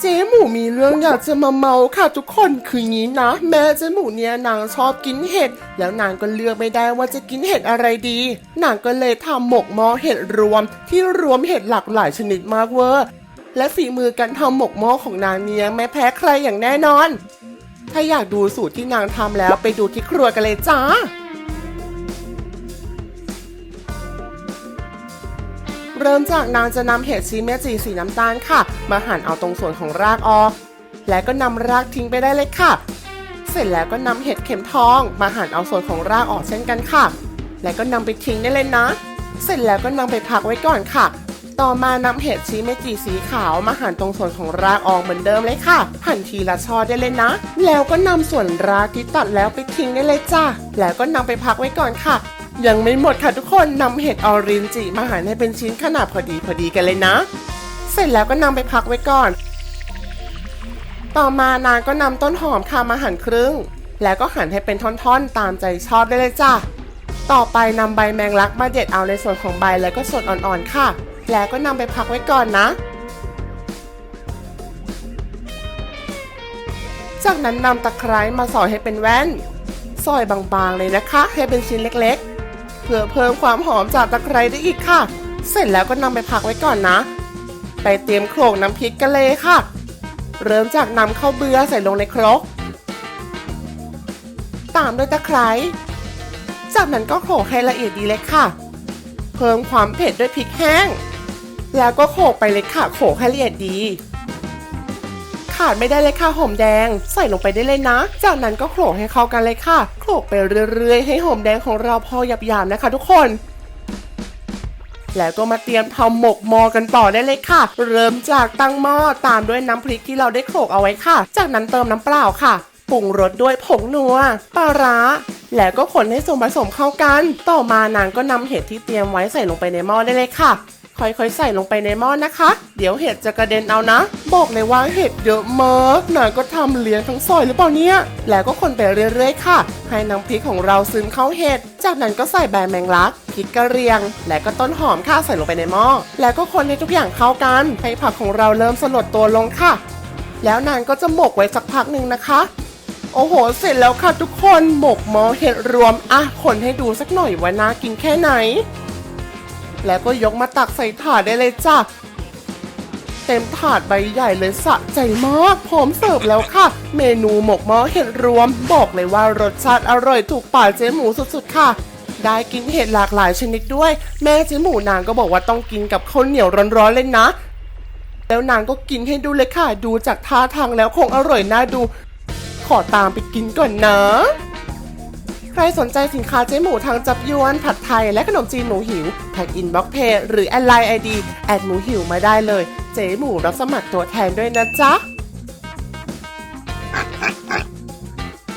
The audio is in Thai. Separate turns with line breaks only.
เจ๊หมูมีเรื่องอยากจะมาเมาค่ะทุกคนคืองี้นะ แม่เจ๊หมูเนี่ยนางชอบกินเห็ด แล้วนางก็เลือกไม่ได้ว่าจะกินเห็ดอะไรดี นางก็เลยทำหมกหม้อเห็ดรวม ที่รวมเห็ดหลากหลายชนิดมากเวอร์และฝีมือการทำหมกหม้อของนางเนี่ยไม่แพ้ใครอย่างแน่นอน ถ้าอยากดูสูตรที่นางทำแล้วไปดูที่ครัวกันเลยจ้า เริ่มจากนางจะนำเห็ดซีเมจีสีน้ำตาลค่ะ มาหั่นเอาตรงส่วนของรากออก และก็นำรากทิ้งไปได้เลยค่ะ เสร็จแล้วก็นำเห็ดเข็มทอง มาหั่นเอาส่วนของรากออกเช่นกันค่ะ และก็นำไปทิ้งได้เลยนะ เสร็จแล้วก็นำไปพักไว้ก่อนค่ะต่อมานำเห็ดชีเมจิสีขาวมาหั่นตรงส่วนของรากออกเหมือนเดิมเลยค่ะ หั่นทีละช่อได้เลยนะ แล้วก็นำส่วนรากที่ตัดแล้วไปทิ้งได้เลยจ้าแล้วก็นำไปพักไว้ก่อนค่ะ ยังไม่หมดค่ะทุกคนนำเห็ดออรินจิมาหั่นให้เป็นชิ้นขนาดพอดีพอดีกันเลยนะ เสร็จแล้วก็นำไปพักไว้ก่อน ต่อมานางก็นำต้นหอมค่ะมาหั่นครึ่ง แล้วก็หั่นให้เป็นท่อนๆ ตามใจชอบได้เลยจ้ะ ต่อไปนำใบแมงลักมาเด็ดเอาในส่วนของใบแล้วก็ส่วนอ่อนๆค่ะ แล้วก็นำไปพักไว้ก่อนนะจากนั้นนำตะไคร้มาซอยให้เป็นแว่นซอยบางๆเลยนะคะ ให้เป็นชิ้นเล็กๆ เพื่อเพิ่มความหอมจากตะไคร้ได้อีกค่ะ เสร็จแล้วก็นำไปพักไว้ก่อนนะ ไปเตรียมโขลกน้ำพริกกันเลยค่ะ เริ่มจากนำข้าวเบื่อใส่ลงในครก ตามด้วยตะไคร้จากนั้นก็โขลกให้ละเอียดดีเลยค่ะ เพิ่มความเผ็ดด้วยพริกแห้ง แล้วก็โขลกไปเลยค่ะโขลกให้ละเอียดดี ขาดไม่ได้เลยค่ะหอมแดง ใส่ลงไปได้เลยนะ จากนั้นก็โขลกให้เข้ากันเลยค่ะโขลกไปเรื่อยๆ ให้หอมแดงของเราพอหยาบๆนะคะ ทุกคนแล้วก็มาเตรียมทำหมกหมอกันต่อได้เลยค่ะ เริ่มจากตั้งหม้อตามด้วยน้ำพริกที่เราได้โขลกเอาไว้ค่ะ จากนั้นเติมน้ำเปล่าค่ะ ปรุงรสด้วยผงนัว ปลาร้า แล้วก็คนให้ส่วนผสมเข้ากัน ต่อมานางก็นำเห็ดที่เตรียมไว้ใส่ลงไปในหม้อได้เลยค่ะ ค่อยๆใส่ลงไปในหม้อนะคะ เดี๋ยวเห็ดจะกระเด็นเอานะ บอกเลยว่าเห็ดเยอะมากนางก็ทำเลี้ยงทั้งซอยหรือเปล่าเนี่ย แล้วก็คนไปเรื่อยๆค่ะ ให้น้ำพริกของเราซึมเข้าเห็ด จากนั้นก็ใส่ใบแมงลักพริกกระเรียง และก็ต้นหอมค่ะใส่ลงไปในหม้อ แล้วก็คนให้ทุกอย่างเข้ากัน ให้ผักของเราเริ่มสลดตัวลงค่ะ แล้วนางก็จะหมกไว้สักพักหนึ่งนะคะโอ้โห เสร็จแล้วค่ะทุกคน หมกหมอเห็ดรวม อะ คนให้ดูสักหน่อยว่าน่ากินแค่ไหน แล้วก็ยกมาตักใส่ถาดได้เลยจ้ะ เต็มถาดใบใหญ่เลยสะใจมากพร้อมเสิร์ฟแล้วค่ะ เมนูหมกหม้อเห็ดรวม บอกเลยว่ารสชาติอร่อยถูกปากเจ๊หมูสุดๆค่ะ ได้กินเห็ดหลากหลายชนิดด้วย แม่เจ๊หมูนางก็บอกว่าต้องกินกับข้าวเหนียวร้อนๆเลยนะ แล้วนางก็กินให้ดูเลยค่ะ ดูจากท่าทางแล้วคงอร่อยน่าดู ขอตามไปกินก่อนนะ รสนใจสินค้าเจ๊หมูทางจับยวน ผัดไทยและขนมจีนหมูหิวแท็กอินบ็อกเพจหรือแอดไลน์ไอดีแอดหมูหิวมาได้เลย เจ๊หมูรับสมัครตัวแทนด้วยนะจ๊ะ